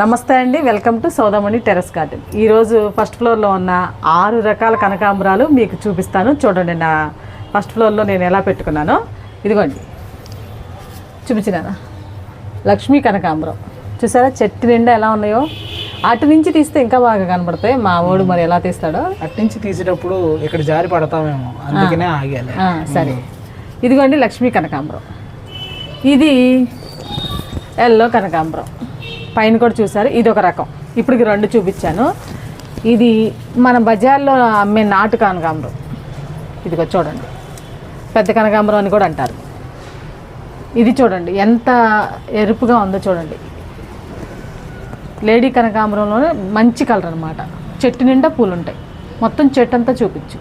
నమస్తే అండి welcome to Soudamani terrace garden. ఈరోజు ఫస్ట్ ఫ్లోర్లో ఉన్న ఆరు రకాల కనకాంబరాలు మీకు చూపిస్తాను. చూడండి నా ఫస్ట్ ఫ్లోర్లో నేను ఎలా పెట్టుకున్నానో. ఇదిగోండి. చూపించినానా లక్ష్మీ కనకాంబరం. చూసారా చెట్టు నిండా ఎలా ఉన్నాయో? అటు నుంచి తీస్తే ఇంకా బాగా కనబడతాయి. మా ఓడు మరి ఎలా తీస్తాడో? అట్నుంచి తీసేటప్పుడు ఇక్కడ జారి పడతామేమో. అందుకనే ఆగాలి. సరే. ఇదిగోండి లక్ష్మీ కనకాంబరం. ఇది ఎల్లో కనకాంబరం. పైన కూడా చూసారు ఇది ఒక రకం. ఇప్పుడు రెండు చూపించాను. ఇది మన బజార్లో అమ్మే నాటు కనకాంబరం. ఇదిగో చూడండి. పెద్ద కనకాంబరం అని కూడా అంటారు. ఇది చూడండి. ఎంత ఎరుపుగా ఉందో చూడండి. లేడీ కనకాంబరంలోనే మంచి కలర్ అనమాట చెట్టు నిండా పూలు ఉంటాయి మొత్తం చెట్టు అంతా చూపించు.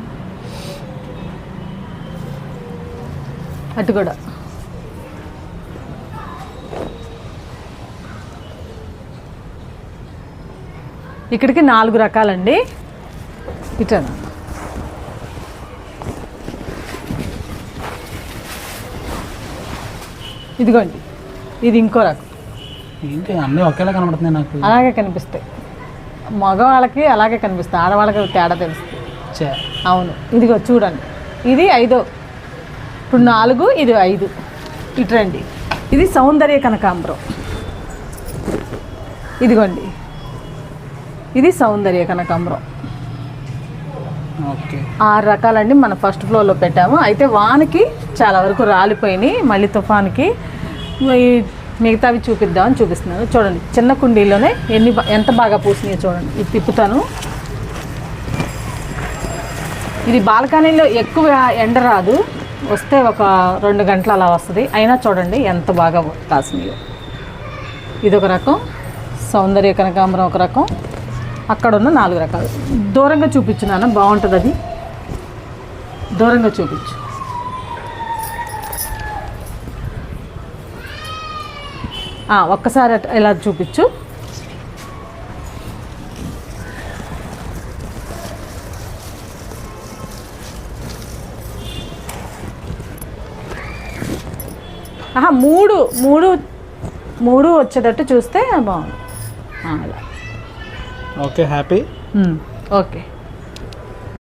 అటు కూడా. ఇక్కడికి నాలుగు రకాలండి. ఇట్లా ఇదిగోండి ఇది ఇంకో రకం. ఏంటి అన్నీ ఒకేలా కనబడుతున్నాయి నాకు. అలాగే కనిపిస్తాయి. మగవాళ్ళకి అలాగే కనిపిస్తాయి ఆడవాళ్ళకి తేడా తెలుస్తుంది. అవును ఇదిగో చూడండి. ఇది ఐదో. ఇప్పుడు నాలుగు ఇది ఐదు. ఇటు రండి. ఇది సౌందర్య కనకాంబరం. ఇదిగోండి. ఇది సౌందర్య కనకాంబరం. ఓకే. ఆరు రకాలండి మన ఫస్ట్ ఫ్లోర్లో పెట్టాము. అయితే వానకి చాలా వరకు రాలిపోయినాయి. మళ్ళీ తుఫాన్కి మిగతావి చూపిద్దామని చూపిస్తున్నాను. చూడండి చిన్న కుండీలోనే ఎన్ని ఎంత బాగా పూసినాయో చూడండి. ఇది తిప్పుతాను. ఇది బాల్కనీలో ఎక్కువ ఎండ రాదు. వస్తే ఒక రెండు గంటలు అలా వస్తుంది. అయినా చూడండి ఎంత బాగా కాసినాయో. ఇది ఒక రకం. సౌందర్య కనకాంబరం ఒక రకం. అక్కడ ఉన్న నాలుగు రకాలు. దూరంగా చూపించు నాన్న బాగుంటుంది అది. దూరంగా చూపించు. ఒక్కసారి ఇలా చూపించు. ఆహా మూడు మూడు మూడు వచ్చేటట్టు చూస్తే బాగుంది. అలా. Okay happy okay